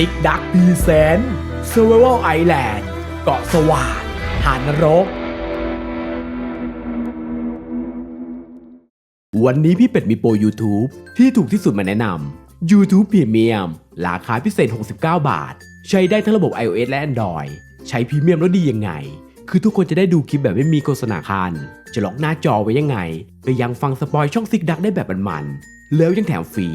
ซิกดักพีเซนเซอร์ไวลไอแลนด์เกาะสว่านหานรก วันนี้พี่เป็ดมีโปร YouTube ที่ถูกที่สุดมาแนะนำ YouTube Premium ราคาพิเศษ 69 บาท ใช้ได้ทั้งระบบ iOS และ Android ใช้พรีเมียมแล้วดียังไง คือทุกคนจะได้ดูคลิปแบบไม่มีโฆษณาคัน จะล็อกหน้าจอไว้ยังไง ไปยังฟังสปอยช่องซิกดักได้แบบมันๆแล้วยังแถมฟรี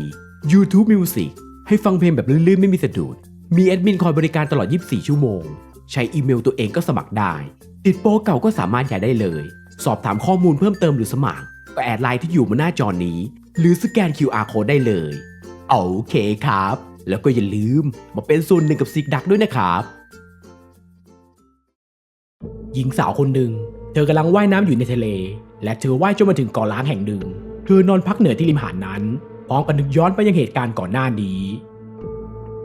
YouTube Music ให้ฟังเพลงแบบลื่นๆ ไม่มีสะดุด มีแอดมินคอยบริการตลอด 24 ชั่วโมง ใช้อีเมลตัวเองก็สมัครได้ ติดโปรเก่าก็สามารถย้ายได้เลย สอบถามข้อมูลเพิ่มเติมหรือสมัคร ก็แอดไลน์ที่อยู่บนหน้าจอนี้ หรือสแกน QR code ได้เลย โอเคครับ แล้วก็อย่าลืมมาเป็นส่วนหนึ่งกับซิกดักด้วยนะครับ หญิงสาวคนหนึ่งเธอกำลังว่ายน้ำอยู่ในทะเล และเธอว่ายจนมาถึงเกาะล้างแห่งหนึ่ง เธอนอนพักเหนือที่ริมหาดนั้น พร้อมกับนึกย้อนไปยังเหตุการณ์ก่อนหน้านี้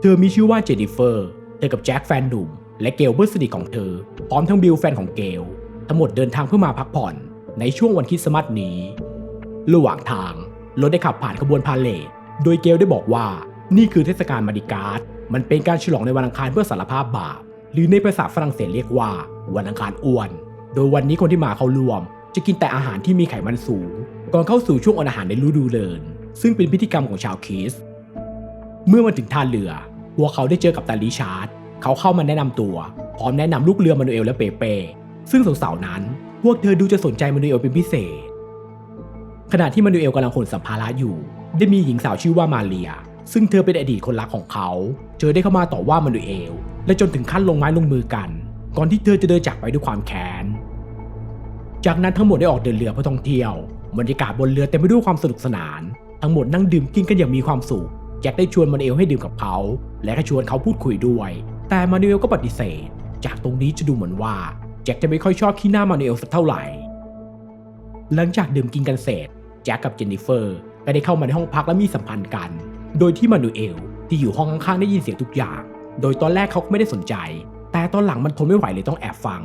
เธอมีชื่อว่าเจนิเฟอร์ เธอกับแจ็คแฟนหนุ่ม และเกลเพื่อนสนิทของเธอ พร้อมทั้งบิลแฟนของเกล ทั้งหมดเดินทางเพื่อมาพักผ่อนในช่วงวันคริสต์มาสนี้ ระหว่างทางรถได้ขับผ่านขบวนพาเลทโดยเกลได้บอกว่านี่คือเทศกาลมาดิการ์ดมันเป็นการฉลองในวันอังคารเพื่อสารภาพบาป หรือในภาษาฝรั่งเศสเรียกว่าวันอังคารอ้วน โดยวันนี้คนที่มาเข้าร่วม จะกินแต่อาหารที่มีไขมันสูง ก่อนเข้าสู่ช่วงอดอาหารในฤดูเลิน ซึ่งเป็นพิธีกรรมของชาวคริสเมื่อมาถึงท่าเรือ พวกเขาได้เจอกับตาลิชาร์ดเขาเข้ามาแนะนำตัว พร้อมแนะนำลูกเรือมานูเอลและเปเป้ ซึ่งสาวๆนั้น พวกเธอดูจะสนใจมานูเอลเป็นพิเศษ ขณะที่มานูเอลกำลังขนสัมภาระอยู่ ได้มีหญิงสาวชื่อว่ามาเรีย ซึ่งเธอเป็นอดีตคนรักของเขาเจอได้เข้ามาต่อว่ามานูเอล และจนถึงขั้นลงไม้ลงมือกัน ก่อนที่เธอจะเดินจากไปด้วยความแค้น จากนั้นทั้งหมดได้ออกเดินเรือเพื่อท่องเที่ยว บรรยากาศบนเรือเต็มไปด้วยความสนุกสนาน ทั้งหมดนั่งดื่มกินกันอย่างมีความสุขแจ็คได้ชวนมานูเอลให้ดื่มกับเขา และก็ชวนเขาพูดคุยด้วย แต่มานูเอลก็ปฏิเสธ จากตรงนี้จะดูเหมือนว่าแจ็คจะไม่ค่อยชอบขี้หน้ามานูเอลสักเท่าไหร่ หลังจากดื่มกินกันเสร็จแจ็คกับเจนนิเฟอร์ก็ได้เข้ามาในห้องพักและมีสัมพันธ์กัน โดยที่มานูเอลที่อยู่ห้องข้างๆได้ยินเสียงทุกอย่าง โดยตอนแรกเขาก็ไม่ได้สนใจ แต่ตอนหลังมันทนไม่ไหวเลยต้องแอบฟัง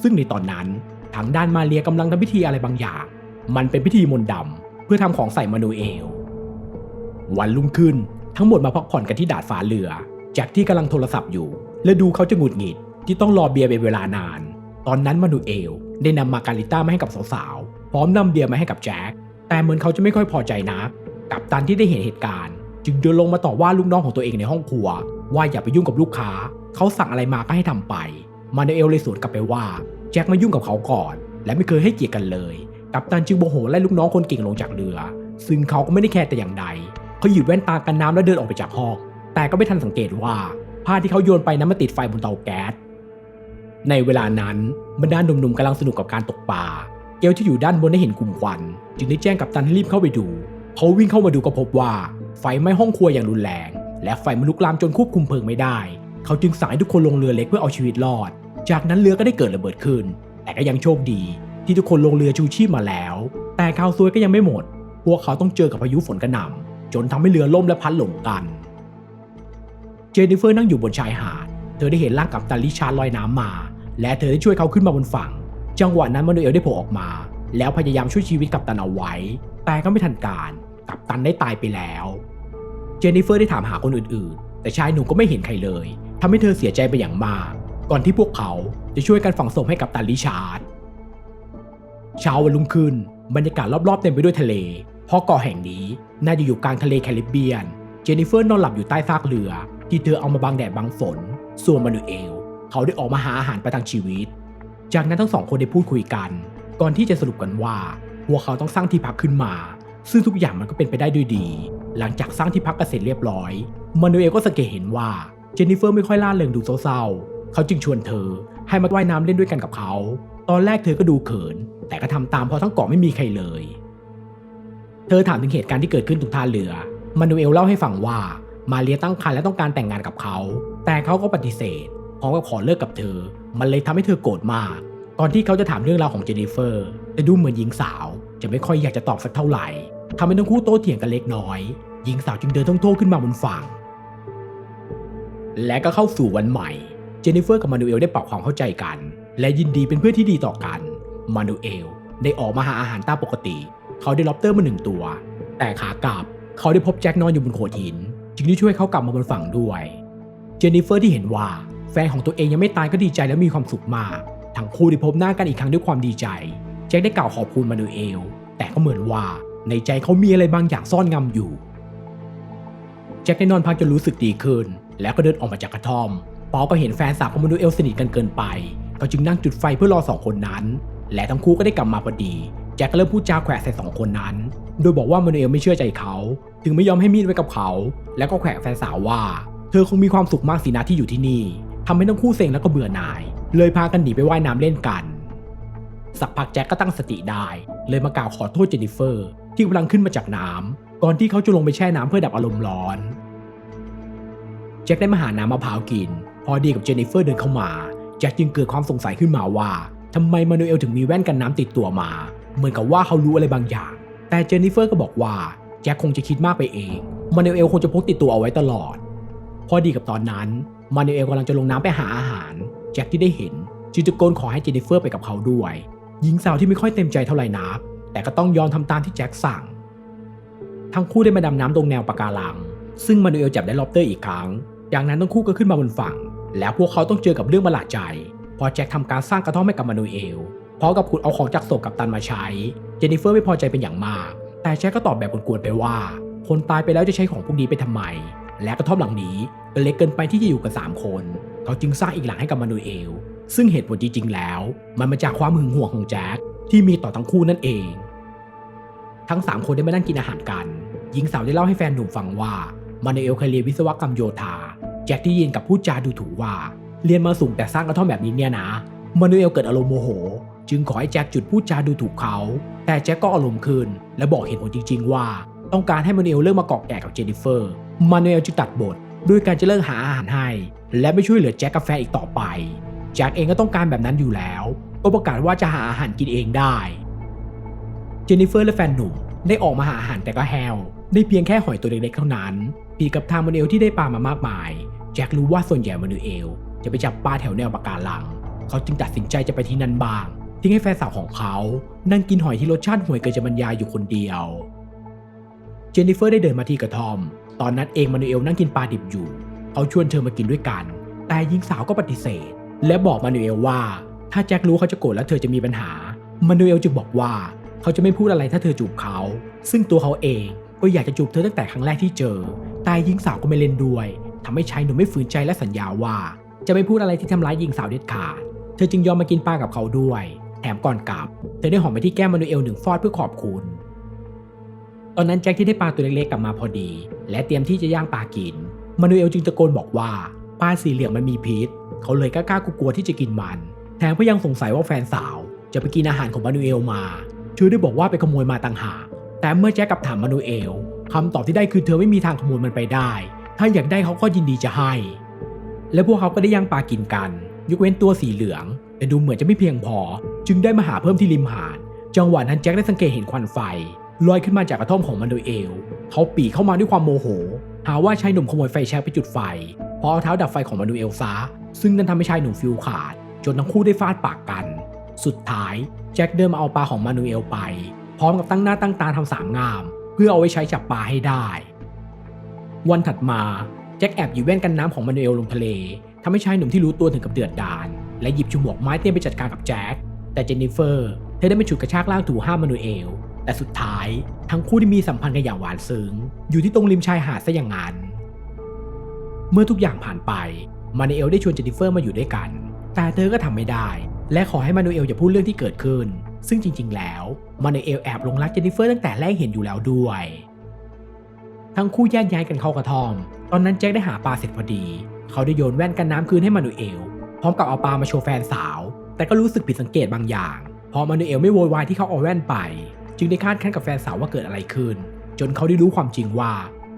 ซึ่งในตอนนั้นทางด้านมาเรียกำลังทำพิธีอะไรบางอย่าง มันเป็นพิธีมนต์ดำ พื่อทำของใส่มานูเอล วันรุ่งขึ้นทั้งหมดมาพักผ่อนกันที่ดาดฟ้าเรือแจ็คที่กำลังโทรศัพท์อยู่ และดูเขาจะหงุดหงิดที่ต้องรอเบียร์เป็นเวลานาน ตอนนั้นมานูเอลได้นำมาการิต้ามาให้กับสาวๆ พร้อมนำเบียร์มาให้กับแจ็ค แต่เหมือนเขาจะไม่ค่อยพอใจนัก กับตันที่ได้เห็นเหตุการณ์ จึงเดินลงมาต่อว่าลูกน้องของตัวเองในห้องครัว ว่าอย่าไปยุ่งกับลูกค้า เขาสั่งอะไรมาก็ให้ทำไป มานูเอลเลยสวนกลับไปว่า แจ็คมายุ่งกับเขาก่อน และไม่เคยให้เกียรติกันเลย กับตันจึงโมโหไล่ลูกน้องคนเก่งลงจากเรือ ซึ่งเขาก็ไม่ได้แคร์แต่อย่างใดเขาหยิบแว่นตากันน้ำแล้วเดินออกไปจากห้องแต่ก็ไม่ทันสังเกตว่าผ้าที่เขาโยนไปนั้นมาติดไฟบนเตาแก๊สในเวลานั้นบรรดาหนุ่มๆกำลังสนุกกับการตกปลาเกลที่อยู่ด้านบนได้เห็นกลุ่มควัน จึงได้แจ้งกับตันให้รีบเข้าไปดู เขาวิ่งเข้ามาดูก็พบว่าไฟไหม้ห้องครัวอย่างรุนแรง และไฟมันลุกลามจนควบคุมเพลิงไม่ได้ เขาจึงสั่งให้ทุกคนลงเรือเล็กเพื่อเอาชีวิตรอด จากนั้นเรือก็ได้เกิดระเบิดขึ้น แต่ก็ยังโชคดี ที่ทุกคนลงเรือชูชีพมาแล้ว แต่ข่าวซวยก็ยังไม่หมด พวกเขาต้องเจอกับพายุฝนกระหน่ำจนทำให้เรือล่มและพัดหลงกัน เจนนิเฟอร์นั่งอยู่บนชายหาด เธอได้เห็นร่างกับตันลิชาร์ลอยน้ำมา และเธอได้ช่วยเขาขึ้นมาบนฝั่ง จังหวะนั้นมานูเอลได้โผล่ออกมา แล้วพยายามช่วยชีวิตกับตันเอาไว้ แต่ก็ไม่ทันการ กับตันได้ตายไปแล้ว เจนนิเฟอร์ได้ถามหาคนอื่นๆ แต่ชายหนุ่มก็ไม่เห็นใครเลยทำให้เธอเสียใจไปอย่างมาก ก่อนที่พวกเขาจะช่วยกันฝังศพให้กับตันลิชาร์ด เช้าวันรุ่งขึ้น บรรยากาศรอบๆเต็มไปด้วยทะเล เพราะเกาะแห่งนี้น่าจะอยู่กลางทะเลแคริบเบียน เจนนิเฟอร์นอนหลับอยู่ใต้ซากเรือ ที่เธอเอามาบังแดดบังฝน ส่วนมานูเอล เขาได้ออกมาหาอาหารประทังชีวิต จากนั้นทั้งสองคนได้พูดคุยกัน ก่อนที่จะสรุปกันว่าพวกเขาต้องสร้างที่พักขึ้นมา ซึ่งทุกอย่างมันก็เป็นไปได้ด้วยดี หลังจากสร้างที่พักกันเสร็จเรียบร้อย มานูเอลก็สังเกตเห็นว่าเจนนิเฟอร์ไม่ค่อยล่าเริงดูเศร้าๆ เขาจึงชวนเธอให้มาว่ายน้ำเล่นด้วยกันกับเขา ตอนแรกเธอก็ดูเขิน แต่ก็ทำตามเพราะทั้งเกาะไม่มีใครเลย เธอถามถึงเหตุการณ์ที่เกิดขึ้นตรงท่าเรือ มานูเอลเล่าให้ฟังว่ามาเรียตั้งครรภ์และต้องการแต่งงานกับเขา แต่เขาก็ปฏิเสธพร้อมกับขอเลิกกับเธอ มันเลยทำให้เธอโกรธมากก่อนที่เขาจะถามเรื่องราวของเจนนิเฟอร์แต่ดูเหมือนหญิงสาว จะไม่ค่อยอยากจะตอบสักเท่าไหร่ทำให้ทั้งคู่โต้เถียงกันเล็กน้อย หญิงสาวจึงเดินท่องโท่ขึ้นมาบนฝั่ง และก็เข้าสู่วันใหม่ เจนนิเฟอร์กับมานูเอลได้ปรับความเข้าใจกัน และยินดีเป็นเพื่อนที่ดีต่อกัน มานูเอลได้ออกมาหาอาหารตามปกติ เขาได้ล็อบเตอร์มาหนึ่งตัว แต่ขากลับเขาได้พบแจ็คนอนอยู่บนโขดหิน จึงได้ช่วยเขากลับมาบนฝั่งด้วย เจนนิเฟอร์ที่เห็นว่าแฟนของตัวเองยังไม่ตายก็ดีใจและมีความสุขมาก ทั้งคู่ได้พบหน้ากันอีกครั้งด้วยความดีใจ แจ็คได้กล่าวขอบคุณมานูเอล แต่ก็เหมือนว่าในใจเขามีอะไรบางอย่างซ่อนงำอยู่ แจ็คได้นอนพักจนรู้สึกดีขึ้น แล้วก็เดินออกมาจากกระท่อม ปอก็เห็นแฟนสาวของมานูเอลสนิทกันเกินไป เขาจึงนั่งจุดไฟเพื่อรอสองคนนั้น และทั้งคู่ก็ได้กลับมาพอดีแจ็คก็เริ่มพูดจาแขวะใส่สองคนนั้น โดยบอกว่ามานูเอลไม่เชื่อใจเขาถึงไม่ยอมให้มีดไว้กับเขา แล้วก็แขวะแฟนสาวว่า เธอคงมีความสุขมากสินะที่อยู่ที่นี่ทำให้ทั้งคู่เซ็งแล้วก็เบื่อหน่าย เลยพากันหนีไปว่ายน้ำเล่นกัน สักพักแจ็คก็ตั้งสติได้ เลยมากล่าวขอโทษเจนนิเฟอร์ ที่กำลังขึ้นมาจากน้ำก่อนที่เขาจะลงไปแช่น้ำเพื่อดับอารมณ์ร้อน แจ็คได้มาหาน้ำมะพร้าวกิน พอดีกับเจนนิเฟอร์เดินเข้ามา แจ็คจึงเกิดความสงสัยขึ้นมาว่าทำไมมานูเอลถึงมีแว่นกันน้ำติดตัวมา เหมือนกับว่าเขารู้อะไรบางอย่าง แต่เจนนิเฟอร์ก็บอกว่าแจ็คคงจะคิดมากไปเอง มานูเอลคงจะพกติดตัวเอาไว้ตลอด พอดีกับตอนนั้น มานูเอลกำลังจะลงน้ำไปหาอาหาร แจ็คที่ได้เห็นจึงตะโกนขอให้เจนนิเฟอร์ไปกับเขาด้วย หญิงสาวที่ไม่ค่อยเต็มใจเท่าไหร่นัก แต่ก็ต้องยอมทำตามที่แจ็คสั่ง ทั้งคู่ได้มาดำน้ำตรงแนวปะการัง ซึ่งมานูเอลจับได้ล็อบเตอร์อีกครั้ง จากนั้นทั้งคู่ก็ขึ้นมาบนฝั่ง แล้วพวกเขาต้องเจอกับเรื่องประหลาดใจ พอแจ็คทำการสร้างกระท่อมให้กับมานูเอลพร้อมกับขุดเอาของจากศพกับตันมาใช้ เจนนิเฟอร์ไม่พอใจเป็นอย่างมาก แต่แจ็คก็ตอบแบบกวนๆไปว่า คนตายไปแล้วจะใช้ของพวกนี้ไปทำไม และกระท่อมหลังนี้เป็นเล็กเกินไปที่จะอยู่กันสามคน เขาจึงสร้างอีกหลังให้กับมานูเอล ซึ่งเหตุผลจริงๆแล้ว มันมาจากความหึงหวงของแจ็คที่มีต่อทั้งคู่นั่นเอง ทั้ง 3 คนได้มานั่งกินอาหารกัน หญิงสาวได้เล่าให้แฟนหนุ่มฟังว่ามานูเอลเคยเรียนวิศวกรรมโยธา แจ็คที่ยินกับพูดจาดูถูกว่า เรียนมาสูงแต่สร้างกระท่อมแบบนี้เนี่ยนะมานูเอลเกิดอารมณ์โมโห จึงขอให้แจ็คจุดพูดจาดูถูกเขา แต่แจ็คก็อารมณ์ขึ้น และบอกเหตุผลจริง ๆ ว่า ต้องการให้มานูเอลเลิกมาเกาะแก่กับเจนนิเฟอร์มานูเอลจึงตัดบทด้วยการจะเลิกหาอาหารให้ และไม่ช่วยเหลือแจ็คกับแฟอีกต่อไปแจ็คเองก็ต้องการแบบนั้นอยู่แล้ว ก็ประกาศว่าจะหาอาหารกินเองได้ เจนนิเฟอร์และแฟนหนุ่มได้ออกมาหาอาหารแต่ก็แฮวได้เพียงแค่หอยตัวเล็กๆเท่านั้นผิดกับทางมนูเอลที่ได้ปลามามากมาย แจ็ครู้ว่าส่วนใหญ่มนูเอลจะไปจับปลาแถวแนวปะการัง เขาจึงตัดสินใจจะไปที่นั่นบ้างทิ้งให้แฟนสาวของเขานั่งกินหอยที่รสชาติห่วยเกินจะบรรยายอยู่คนเดียว เจนนิเฟอร์ได้เดินมาที่กระท่อม ตอนนั้นเองมานูเอลนั่งกินปลาดิบอยู่ เขาชวนเธอมากินด้วยกัน แต่หญิงสาวก็ปฏิเสธ และบอกมานูเอลว่า ถ้าแจ็ครู้เขาจะโกรธและเธอจะมีปัญหา มานูเอลจึงบอกว่า เขาจะไม่พูดอะไรถ้าเธอจูบเขา ซึ่งตัวเขาเอง ก็อยากจะจูบเธอตั้งแต่ครั้งแรกที่เจอ แต่หญิงสาวก็ไม่เล่นด้วยทำให้ชายหนุ่มไม่ฝืนใจและสัญญาว่า จะไม่พูดอะไรที่ทำร้ายหญิงสาวเด็ดขาด เธอจึงยอมมากินปลากับเขาด้วย แถมก่อนกลับ เธอได้หอมไปที่แก้มมานูเอลหนึ่งฟอดเพื่อขอบคุณ ตอนนั้นแจ็คที่ได้ปลาตัวเล็กๆกลับมาพอดี และเตรียมที่จะย่างปลากิน มานูเอลจึงตะโกนบอกว่าปลาสีเหลืองมันมีพิษ เขาเลยกล้าๆกลัวๆที่จะกินมัน แถมก็ยังสงสัยว่าแฟนสาว จะไปกินอาหารของมานูเอลมาเธอได้บอกว่าไปขโมยมาต่างหาก แต่เมื่อแจ็คกับถามมานูเอลคำตอบที่ได้คือเธอไม่มีทางขโมยมันไปได้ ถ้าอยากได้เขาก็ยินดีจะให้ และพวกเขาก็ได้ย่างปลากินกัน ยกเว้นตัวสีเหลือง แต่ดูเหมือนจะไม่เพียงพอ จึงได้มาหาเพิ่มที่ริมหาด จังหวะนั้นแจ็คได้สังเกตเห็นควันไฟลอยขึ้นมาจากกระท่อมของมานูเอล เขาปีเข้ามาด้วยความโมโห หาว่าชายหนุ่มขโมยไฟแช็กไปจุดไฟ พอเอาเท้าดับไฟของมานูเอลซะซึ่งนั่นทำให้ชายหนุ่มฟิวขาด จนทั้งคู่ได้ฟาดปากกัน สุดท้ายแจ็คเดินมาเอาปลาของมานูเอลไป ร้อมกับตั้งหน้าตั้งตาทำสามงาม เพื่อเอาไว้ใช้จับปลาให้ได้ วันถัดมาแจ็คแอบหยิบแว่นกันน้ำของมานูเอลลงทะเลทำให้ชายหนุ่มที่รู้ตัวถึงกับเดือดดาลและหยิบฉมหมวกไม้เตรียไปจัดการกับแจ็คแต่เจนนิเฟอร์เธอได้ไม่ฉุดกระชากลากถูห้ามมานูเอลแต่สุดท้ายทั้งคู่ได้มีสัมพันธ์กันอย่างหวานซึ้งอยู่ที่ตรงริมชายหาดซะอย่างนั้นเมื่อทุกอย่างผ่านไปมานูเอลได้ชวนเจนนิเฟอร์มาอยู่ด้วยกัน แต่เธอก็ทำไม่ได้ และขอให้มานูเอลอย่าพูดเรื่องที่เกิดขึ้น ซึ่งจริง ๆ แล้วมานูเอลแอบหลงรักเจนนิเฟอร์ตั้งแต่แรกเห็นอยู่แล้วด้วย ทั้งคู่แยกย้ายกันเข้ากระท่อม ตอนนั้นแจ็คได้หาปลาเสร็จพอดี เขาได้โยนแว่นกันน้ำคืนให้มานูเอล พร้อมกับเอาปลามาโชว์แฟนสาว แต่ก็รู้สึกผิดสังเกตบางอย่างพอมานูเอลไม่โวยวายที่เขาเอาแว่นไป จึงได้คาดคั้นกับแฟนสาวว่าเกิดอะไรขึ้น จนเขาได้รู้ความจริงว่า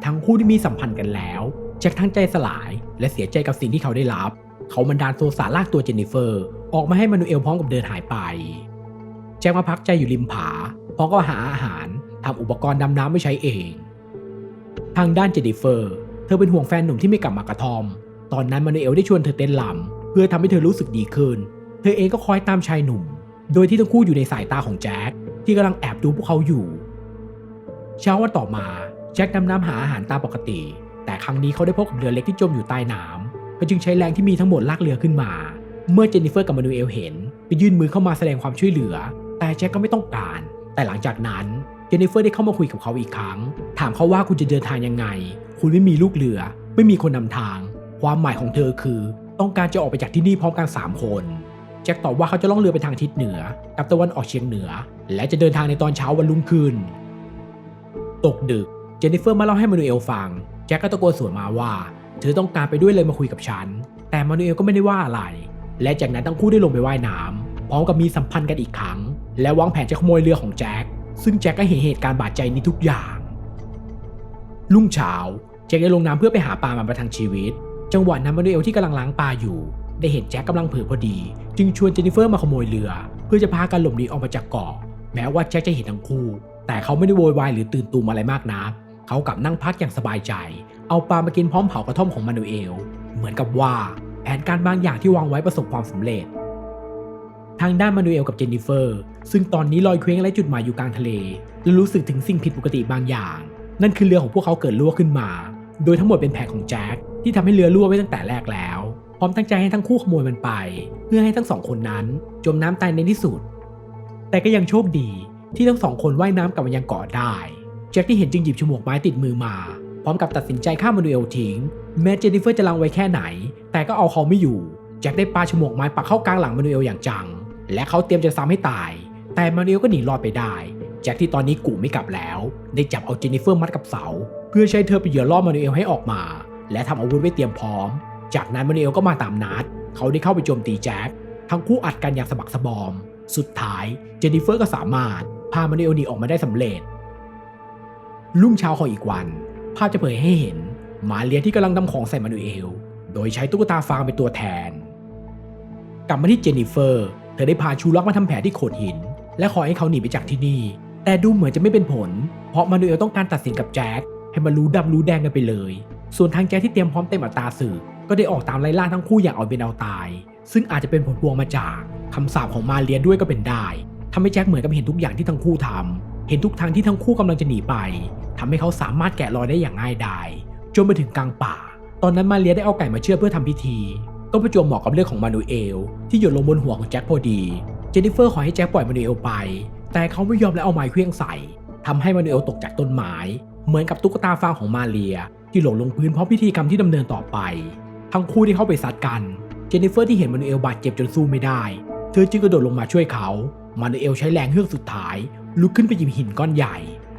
ทั้งคู่ได้มีสัมพันธ์กันแล้วแจ็คทั้งใจสลาย และเสียใจกับสิ่งที่เขาได้รับ เขาบันดาลโซสาลากตัวเจนนิเฟอร์ ออกมาให้มานูเอลพร้อมกับเดินหายไป จ็คมาพักใจอยู่ริมผาพร้อมก็หาอาหารทำอุปกรณ์ดำน้ำไม่ใช้เอง ทางด้านเจนนิเฟอร์ เธอเป็นห่วงแฟนหนุ่มที่ไม่กลับมากระทอม ตอนนั้นมานูเอลได้ชวนเธอเต้นลำเพื่อทำให้เธอรู้สึกดีขึ้น เธอเองก็คอยตามชายหนุ่ม โดยที่ทั้งคู่อยู่ในสายตาของแจ็คที่กำลังแอบดูพวกเขาอยู่ เช้าวันต่อมาแจ็คดำน้ำหาอาหารตามปกติ แต่ครั้งนี้เขาได้พบกับเรือเล็กที่จมอยู่ใต้น้ำเขาจึงใช้แรงที่มีทั้งหมดลากเรือขึ้นมา เมื่อเจนนิเฟอร์กับมานูเอลเห็นก็ยื่นมือเข้ามาแสดงความช่วยเหลือ แต่แจ็คก็ไม่ต้องการ แต่หลังจากนั้นเจนนิเฟอร์ได้เข้ามาคุยกับเขาอีกครั้ง ถามเขาว่าคุณจะเดินทางยังไง คุณไม่มีลูกเรือ ไม่มีคนนำทาง ความหมายของเธอคือ ต้องการจะออกไปจากที่นี่พร้อมกันสามคนแจ็คตอบว่าเขาจะล่องเรือไปทางทิศเหนือ กับตะวันออกเฉียงเหนือ และจะเดินทางในตอนเช้าวันรุ่งขึ้น ตกดึก เจนนิเฟอร์มาเล่าให้มานูเอลฟัง แจ็คก็ตะโกนสวนมาว่า เธอต้องการไปด้วยเลยมาคุยกับฉัน แต่มานูเอลก็ไม่ได้ว่าอะไร และจากนั้นทั้งคู่ได้ลงไปว่ายน้ำพร้อมกับมีสัมพันธ์กันอีกครั้ง และวางแผนจะขโมยเรือของแจ็คซึ่งแจ็คก็เห็นเหตุการณ์บาดใจนี้ทุกอย่างรุ่งเช้าแจ็คได้ลงน้ำเพื่อไปหาปลามาประทังชีวิต จังหวะนั้นมานูเอลที่กำลังล้างปลาอยู่ ได้เห็นแจ็คกำลังเผลอพอดี จึงชวนเจนนิเฟอร์มาขโมยเรือ เพื่อจะพากันหลบหนีออกมาจากเกาะแม้ว่าแจ็คจะเห็นทั้งคู่ แต่เขาไม่ได้โวยวายหรือตื่นตูมอะไรมากนักเขากลับนั่งพักอย่างสบายใจ เอาปลามากินพร้อมเผากระท่อมของมานูเอล เหมือนกับว่าแผนการบางอย่างที่วางไว้ประสบความสำเร็จ ทางด้านมานูเอลกับเจนนิเฟอร์ ซึ่งตอนนี้ลอยเคว้งไร้จุดหมายอยู่กลางทะเล และรู้สึกถึงสิ่งผิดปกติบางอย่าง นั่นคือเรือของพวกเขาเกิดรั่วขึ้นมา โดยทั้งหมดเป็นแผนของแจ็คที่ทำให้เรือรั่วไว้ตั้งแต่แรกแล้ว พร้อมตั้งใจให้ทั้งคู่ขโมยมันไป เพื่อให้ทั้งสองคนนั้นจมน้ำตายในที่สุด แต่ก็ยังโชคดีที่ทั้งสองคนว่ายน้ำกลับมายังเกาะได้ แจ็คที่เห็นจึงหยิบฉมวกไม้ติดมือมา พร้อมกับตัดสินใจฆ่ามานูเอลทิ้ง แม้เจนนิเฟอร์จะลังไว้แค่ไหน แต่ก็เอาเขาไม่อยู่ แจ็คได้ปาฉมวกไม้ปักเข้ากลางหลังมานูเอลอย่างจัง และเขาเตรียมจะซ้ำให้ตาย แต่มานูเอลก็หนีรอดไปได้แจ็คที่ตอนนี้กูไม่กลับแล้ว ได้จับเอาเจนนิเฟอร์มัดกับเสา เพื่อใช้เธอเป็นเหยื่อล่อมานูเอลให้ออกมา และทำอาวุธไว้เตรียมพร้อม จากนั้นมานูเอลก็มาตามนัด เขาได้เข้าไปโจมตีแจ็คทั้งคู่อัดกันอย่างสะบักสะบอม สุดท้ายเจนนิเฟอร์ก็สามารถพามานูเอลหนีออกมาได้สำเร็จรุ่งเช้าของอีกวัน ภาพจะเผยให้เห็นหมาเลียที่กำลังทำของใส่มานูเอล โดยใช้ตุ๊กตาฟางเป็นตัวแทน กลับมาที่เจนนิเฟอร์ เธอได้พาชูล็อกมาทำแผลที่โขดหิน และขอให้เขาหนีไปจากที่นี่ แต่ดูเหมือนจะไม่เป็นผล เพราะมานูเอลต้องการตัดสินกับแจ็คให้มารู้ดำรู้แดงกันไปเลย ส่วนทางแจ็คที่เตรียมพร้อมเต็มอัตราสื่อ ก็ได้ออกตามไล่ล่าทั้งคู่อย่างเอาเป็นเอาตาย ซึ่งอาจจะเป็นผลพวงมาจากคำสาปของมาเลียด้วยก็เป็นได้ทำให้แจ็คเหมือนกับเห็นทุกอย่างที่ทั้งคู่ทำเห็นทุกทางที่ทั้งคู่กำลังจะหนีไปทำให้เขาสามารถแกะรอยได้อย่างง่ายดายจนไปถึงกลางป่า ตอนนั้นมาเลียได้เอาไก่มาเชื่อเพื่อทำพิธี ก็ประจวบเหมาะกับเรื่องของมานูเอล ที่หยดลงบนหัวของแจ็คพอดี เจนนิเฟอร์ขอให้แจ็คปล่อยมานูเอลไป แต่เขาไม่ยอมและเอาไม้เคลื่องใส่ทำให้มานูเอลตกจากต้นไม้เหมือนกับตุ๊กตาฟางของมาเลีย ที่หล่นลงพื้นเพราะพิธีกรรมที่ดำเนินต่อไป ทั้งคู่ได้เข้าไปซัดกัน เจนนิเฟอร์ที่เห็นมานูเอลบาดเจ็บจนสู้ไม่ได้ เธอจึงกระโดดลงมาช่วยเขา มานูเอลใช้แรงเฮือกสุดท้าย ลุกขึ้นไปหยิบหินก้อนใหญ่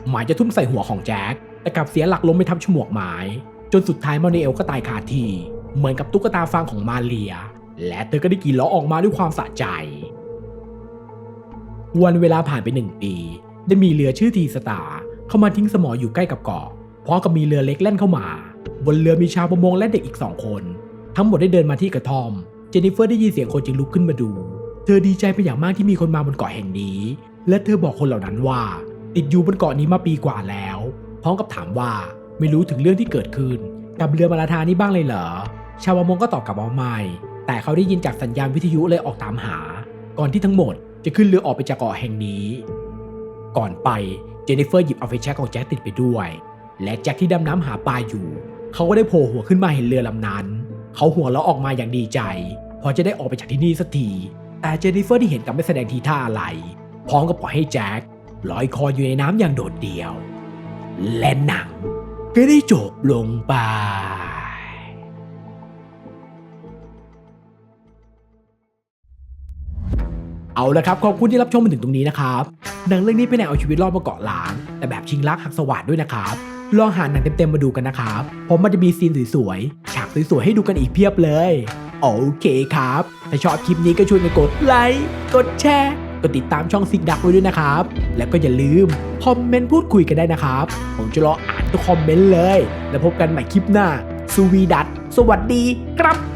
หมายจะทุ่มใส่หัวของแจ็คแต่กลับเสียหลักล้มไปทับฉมวกไม้จนสุดท้ายมานูเอลก็ตายคาที่ เหมือนกับตุ๊กตาฟางของมาเลีย และเธอก็ได้กรีดร้องออกมาด้วยความสะใจ วันเวลาผ่านไปหนึ่งปี ได้มีเรือชื่อทีสตาเข้ามาทิ้งสมออยู่ใกล้กับเกาะพร้อมกับมีเรือเล็กแล่นเข้ามา บนเรือมีชาวประมงและเด็กอีกสองคน ทั้งหมดได้เดินมาที่กระท่อม เจนนิเฟอร์ได้ยินเสียงคนจึงลุกขึ้นมาดู เธอดีใจเป็นอย่างมากที่มีคนมาบนเกาะแห่งนี้ และเธอบอกคนเหล่านั้นว่า ติดอยู่บนเกาะนี้มาปีกว่าแล้ว พร้อมกับถามว่าไม่รู้ถึงเรื่องที่เกิดขึ้น กับเรือมาราธานี้บ้างเลยเหรอ ชาวประมงก็ตอบกลับว่าไม่แต่เขาได้ยินจากสัญญาณวิทยุเลยออกตามหา ก่อนที่ทั้งหมดจะขึ้นเรือออกไปจากเกาะแห่งนี้ ก่อนไปเจนนิเฟอร์หยิบเอาไฟแช็กของแจ็คติดไปด้วย และแจ็คที่ดำน้ำหาปลาอยู่ เขาก็ได้โผล่หัวขึ้นมาเห็นเรือลำนั้น เขาหัวเราะออกมาอย่างดีใจพอจะได้ออกไปจากที่นี่สักทีแต่เจนนิเฟอร์ที่เห็นกลับไม่แสดงทีท่าอะไร พร้อมกับปล่อยให้แจ็คลอยคออยู่ในน้ำอย่างโดดเดี่ยว และหนังก็ได้จบลงไป เอาละครับขอบคุณที่รับชมมาถึงตรงนี้นะครับหนังเรื่องนี้เป็นแนวเอาชีวิตรอดมาเกาะล้าง แต่แบบชิงรักหักสวัสดด้วยนะครับลองหาหนังเต็มๆมาดูกันนะครับเพราะมันจะมีซีนสวยๆฉากสวยๆให้ดูกันอีกเพียบเลยโอเคครับ ถ้าชอบคลิปนี้ก็ช่วยกันกดไลค์กดแชร์กดติดตามช่องซิกดักไว้ด้วยนะครับ แล้วก็อย่าลืมคอมเมนต์พูดคุยกันได้นะครับ ผมจะรออ่านทุกคอมเมนต์เลย แล้วพบกันใหม่คลิปหน้าสวีดัตสวัสดีครับ